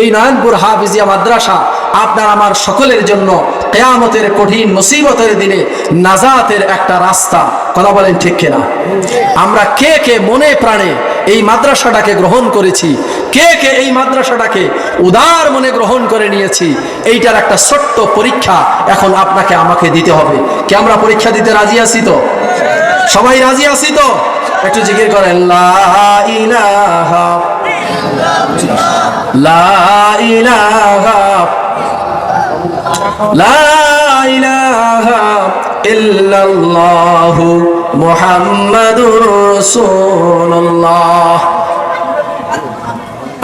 এই নয়নপুর হাফিজিয়া মাদ্রাসা আপনার আমার সকলের জন্য কেয়ামতের কঠিন মুসিবতের দিনে নাজাতের একটা রাস্তা। কথা বলেন ঠিক কিনা? আমরা কে কে মনে প্রাণে এই মাদ্রাসাটাকে গ্রহণ করেছি, কে কে এই মাদ্রাসাটাকে উদার মনে গ্রহণ করে নিয়েছি, এইটার একটা ছোট্ট পরীক্ষা এখন আপনাকে আমাকে দিতে হবে। কি আমরা পরীক্ষা দিতে রাজি আছি তো? সবাই রাজি আছি তো? একটু জিজ্ঞেস করেন লা লা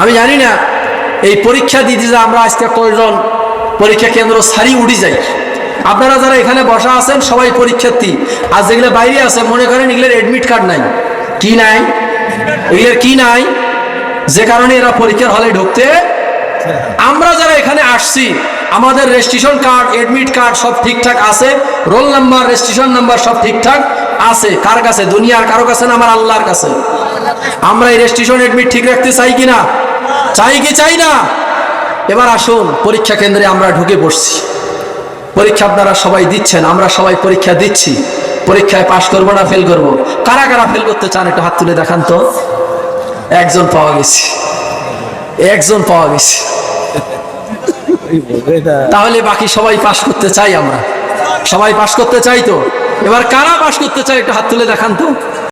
আমি জানি না, এই পরীক্ষা দিতে যে আমরা আজকে কয়জন পরীক্ষা কেন্দ্র সারি উড়ি যাই। আপনারা যারা এখানে বসা আছেন, সবাই পরীক্ষার্থী। আর যেগুলো বাইরে আছে, মনে করেন এগুলোর এডমিট কার্ড নাই। কি নাই? এগুলোর কি নাই? যে কারণে এরা পরীক্ষার হলে ঢুকতে আমরা যারা এখানে আসছি, আমাদের রেজিস্ট্রেশন কার্ড এডমিট কার্ড সব ঠিকঠাক আছে রোল নাম্বার রেজিস্ট্রেশন নাম্বার সব ঠিকঠাক আছে। কার কাছে? দুনিয়ার কারও কাছে না আমার আল্লাহর কাছে? আমরা এই রেজিস্ট্রেশন এডমিট ঠিক রাখতে চাই কি না চাই কি চাই না? এবার আসুন, পরীক্ষা কেন্দ্রে আমরা ঢুকে পড়ছি। পরীক্ষা আপনারা সবাই দিচ্ছেন, আমরা সবাই পরীক্ষা দিচ্ছি। পরীক্ষায় পাশ করব না ফেল করব? কারা কারা ফেল করতে চান, একটু হাত তুলে দেখান তো। একজন পাওয়া গেছে। একজন পাওয়া গেছে। তাহলে বাকি সবাই পাশ করতে চাই আমরা। সবাই পাশ করতে চাই তো? এবার কারা পাশ করতে চাই একটু হাত তুলে দেখান তো।